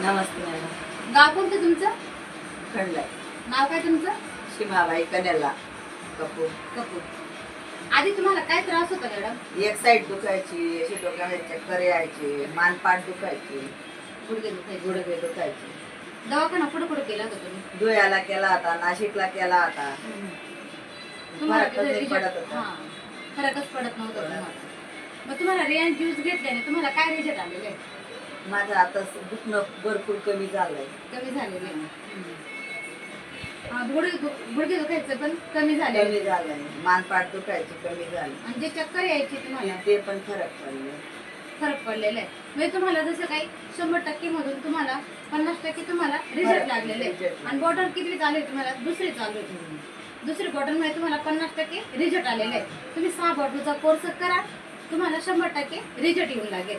नमस्ते madam. गाव कोणतं तुमचं? खंडलाय. नाव काय तुमचं? सीमाबाई कन्याला कपूर. कपूर. आधी तुम्हाला काय त्रास होता मॅडम? एक साईड दुखायची अशी डोक्यामध्ये चक्कर यायची मानपाट दुखायची गुडघे दुखायचे. गुडघे दुखायची. दवाखाना कुठं कुठं केला होता तुम्ही? धुळ्याला केला होता नाशिकला केला होता. तुम्हाला फरकच नाही पडत होता. हां. फरकच पडत नव्हता तुम्हाला. मग तुम्हाला रियान ज्यूस घेतल्याने तुम्हाला काय रिझल्ट आलेले? आहे? माझं आता दुखणं भरपूर कमी झालंय. कमी झालेले हा, गुडघे दुखायचं पण कमी झाले कमी झालंय. मानपाट दुखायची कमी झाली आणि जे चक्कर यायची तुम्हाला? ते पण फरक पडले फरक पडलेला आहे. म्हणजे तुम्हाला जसं काही शंभर टक्के मधून तुम्हाला पन्नास टक्के तुम्हाला रिझल्ट लागलेले आहे. आणि बॉटल किती चालू आहे तुम्हाला? दुसरी चालू आहे. दुसरी बॉटलमध्ये तुम्हाला पन्नास टक्के रिझल्ट आलेले आहे. तुम्ही सहा बॉटलचा कोर्स करा. तुम्हाला शंभर टक्के रिझल्ट येऊन लागेल.